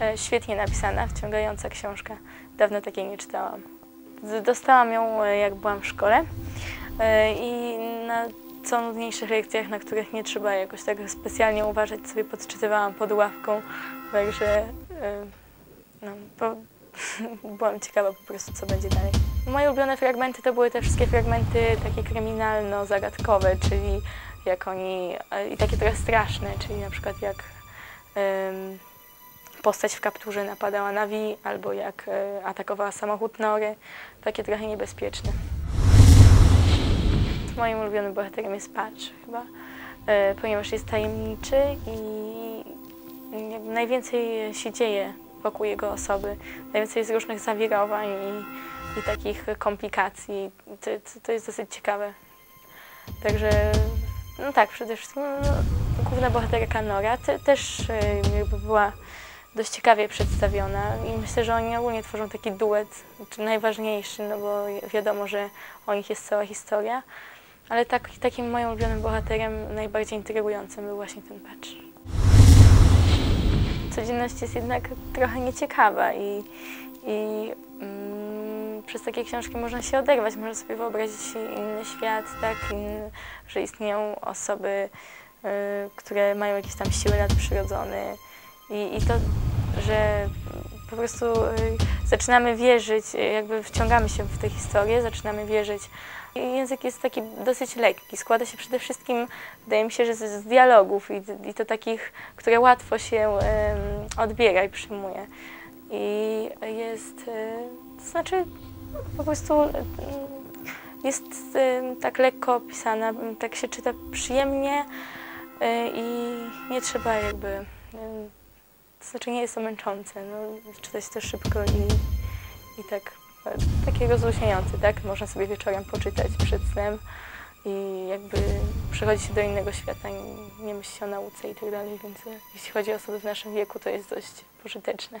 E, Świetnie napisana, wciągająca książka. Dawno takiej nie czytałam. Dostałam ją e, jak byłam w szkole e, i na co nudniejszych lekcjach, na których nie trzeba jakoś tak specjalnie uważać, sobie podczytywałam pod ławką, także no, po, byłam ciekawa po prostu, co będzie dalej. Moje ulubione fragmenty to były te wszystkie fragmenty takie kryminalno-zagadkowe, czyli jak oni, i takie trochę straszne, czyli na przykład jak postać w kapturze napadała na Wi, albo jak e, atakowała samochód Nory, takie trochę niebezpieczne. Moim ulubionym bohaterem jest Patch chyba, e, ponieważ jest tajemniczy i najwięcej się dzieje wokół jego osoby, najwięcej jest różnych zawirowań i, i takich komplikacji. To, to, to jest dosyć ciekawe. Także, no tak, przede wszystkim no, główna bohaterka Nora te, też e, jakby była dość ciekawie przedstawiona i myślę, że oni ogólnie tworzą taki duet, czy najważniejszy, no bo wiadomo, że o nich jest cała historia, ale tak, takim moim ulubionym bohaterem, najbardziej intrygującym był właśnie ten Patch. Codzienność jest jednak trochę nieciekawa i, i mm, przez takie książki można się oderwać, można sobie wyobrazić inny świat, tak, inny, że istnieją osoby, y, które mają jakieś tam siły nadprzyrodzone i, i to, że po prostu y, zaczynamy wierzyć, y, jakby wciągamy się w tę historię, zaczynamy wierzyć. Język jest taki dosyć lekki, składa się przede wszystkim, wydaje mi się, że z, dialogów i, i to takich, które łatwo się odbiera i przyjmuje. I jest, y, to znaczy po prostu jest tak lekko opisana, tak się czyta przyjemnie i nie trzeba jakby, to znaczy nie jest to męczące, no, czyta się to szybko i, i tak, takie rozluźniające, tak? Można sobie wieczorem poczytać przed snem i jakby przechodzi się do innego świata, nie, nie myśli o nauce i tak dalej, więc e, jeśli chodzi o osoby w naszym wieku, to jest dość pożyteczne.